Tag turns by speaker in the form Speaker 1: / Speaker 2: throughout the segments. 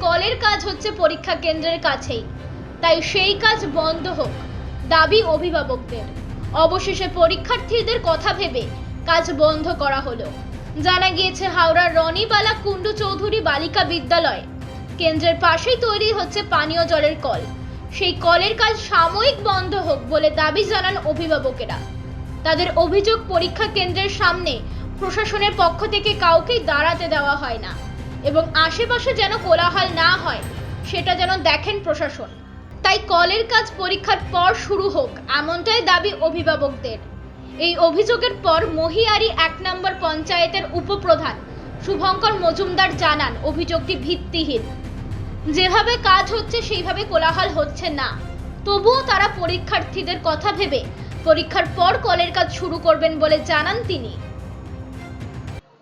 Speaker 1: কলের কাজ হচ্ছে পরীক্ষা কেন্দ্রের কাছেই। তাই সেই কাজ বন্ধ হোক, দাবি অভিভাবকদের। অবশেষে পরীক্ষার্থীদের কথা ভেবে কাজ বন্ধ করা হলো। জানা গিয়েছে, হাওড়ার রনিবালা কুণ্ডু চৌধুরী বালিকা বিদ্যালয় কেন্দ্রের পাশেই তৈরি হচ্ছে পানীয় জলের কল। সেই কলের কাজ সাময়িক বন্ধ হোক বলে দাবি জানান অভিভাবকেরা। তাদের অভিযোগ পরীক্ষা কেন্দ্রের সামনে প্রশাসনের পক্ষ থেকে কাউকেই দাঁড়াতে দেওয়া হয় না। এবং আশেপাশে যেন কোলাহল না হয়, সেটা যেন দেখেন প্রশাসন। তাই কলের কাজ পরীক্ষার পর শুরু হোক, এমনটাই দাবি অভিভাবকদের। এই অভিযোগের পর মহিয়ারি এক নম্বর পঞ্চায়েতের উপপ্রধান শুভঙ্কর মজুমদার জানান, অভিযোগটি ভিত্তিহীন। যেভাবে কাজ হচ্ছে, সেইভাবে কোলাহল হচ্ছে না। তবুও তারা পরীক্ষার্থীদের কথা ভেবে পরীক্ষার পর কলের কাজ শুরু করবেন বলে জানান তিনি।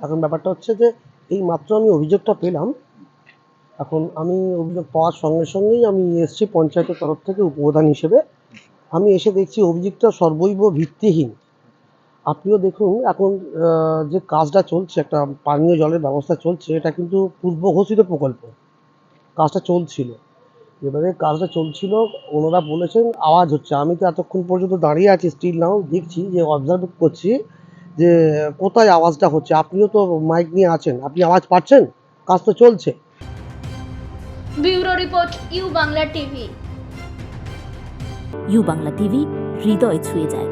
Speaker 2: এখন ব্যাপারটা হচ্ছে যে এই মাত্র আমি অভিযোগটা পেলাম। এখন আমি অভিযোগ পাওয়ার সঙ্গে সঙ্গেই আমি এসছি পঞ্চায়েতের তরফ থেকে উপপ্রধান হিসেবে। আমি এসে দেখছি অভিযোগটা সর্বৈব ভিত্তিহীন। আপনিও দেখুন, এখন যে কাজটা চলছে, একটা পানীয় জলের ব্যবস্থা চলছে, এটা কিন্তু পূর্ব ঘোষিত প্রকল্প। কাজটা চলছিল। এবারে কাজটা চলছিল, ওনারা বলেছেন, আওয়াজ হচ্ছে। আমি তো এতক্ষণ পর্যন্ত দাঁড়িয়ে আছি স্টিল নাও দেখছি যে অবজার্ভ করছি যে কোথায় আওয়াজটা হচ্ছে? আপনিও তো মাইক নিয়ে আছেন। আপনি আওয়াজ পাচ্ছেন? কাজ তো চলছে।
Speaker 1: Bureau report U Bangla TV.
Speaker 3: U Bangla TV হৃদয় ছুঁয়ে যায়।